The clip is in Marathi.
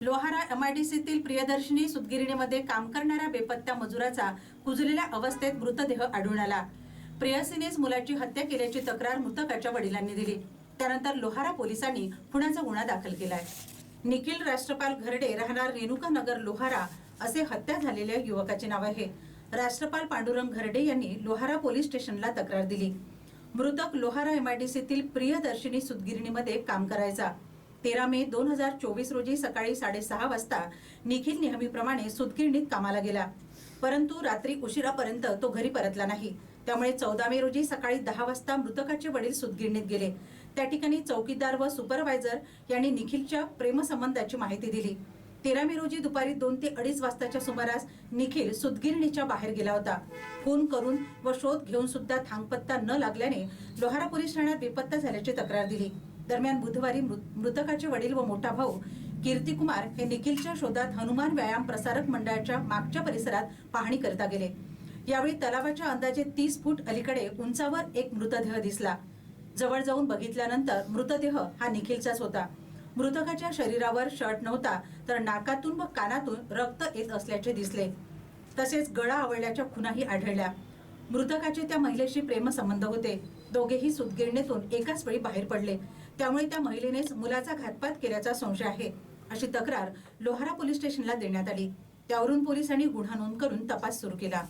लोहारा एमआयडीसीतील प्रियदर्शिनी सुतगिरणीमध्ये काम करणाऱ्या बेपत्ता मजुराचा कुजलेल्या अवस्थेत मृतदेह आढळून आला. प्रेयसीनेच मुलाची हत्या केल्याची तक्रार मृतकाच्या वडिलांनी दिली. त्यानंतर लोहारा पोलिसांनी खुनाचा गुन्हा दाखल केलाय. निखिल राष्ट्रपाल घरडे राहणार रेणुका नगर लोहारा असे हत्या झालेल्या युवकाचे नाव आहे. राष्ट्रपाल पांडुरंग घरडे यांनी लोहारा पोलीस स्टेशनला तक्रार दिली. मृतक लोहारा एमआयडीसीतील प्रियदर्शिनी सुतगिरणीमध्ये काम करायचा. तेरा मे दोन हजार चोवीस रोजी सकाळी साडेसहा वाजता निखिल नेहमीप्रमाणे सुतगिरणीत कामाला गेला. परंतु रात्री उशिरापर्यंत तो घरी परतला नाही. त्यामुळे चौदा मे रोजी सकाळी दहा वाजता मृतकाचे वडील सुतगिरणीत गेले. त्या ठिकाणी चौकीदार व सुपरवायझर यांनी निखिलच्या प्रेमसंबंधाची माहिती दिली. तेरा मे रोजी दुपारी दोन ते अडीच वाजताच्या सुमारास निखिल सुतगिरणीच्या बाहेर गेला होता. फोन करून व शोध घेऊन सुद्धा थांगपत्ता न लागल्याने लोहारा पोलीस ठाण्यात बेपत्ता झाल्याची तक्रार दिली. दरम्यान बुधवारी मृतकाचे वडील व मोठा भाऊ कीर्तिकुमार हे निखिलच्या शोधात हनुमान व्यायाम प्रसारक मंडळाच्या मागच्या परिसरात पाहणी करता गेले. यावेळी तलावाच्या अंदाजे तीस फूट अलीकडे उंचावर एक मृतदेह दिसला. जवळ जाऊन बघितल्यानंतर मृतदेह हा निखिलचाच होता. मृतकाच्या शरीरावर शर्ट नव्हता तर नाकातून व कानातून रक्त येत असल्याचे दिसले. तसेच गळा आवळल्याच्या खुनाही आढळल्या. मृतकाचे त्या महिलेशी प्रेमसंबंध होते. दोघेही सुदगिरणीतून एकाच वेळी बाहेर पडले. त्यामुळे त्या महिलेनेच मुलाचा घातपात केल्याचा संशय आहे. अशी तक्रार लोहारा पोलीस स्टेशनला देण्यात आली. त्यावरून पोलिसांनी गुन्हा नोंद करून तपास सुरू केला.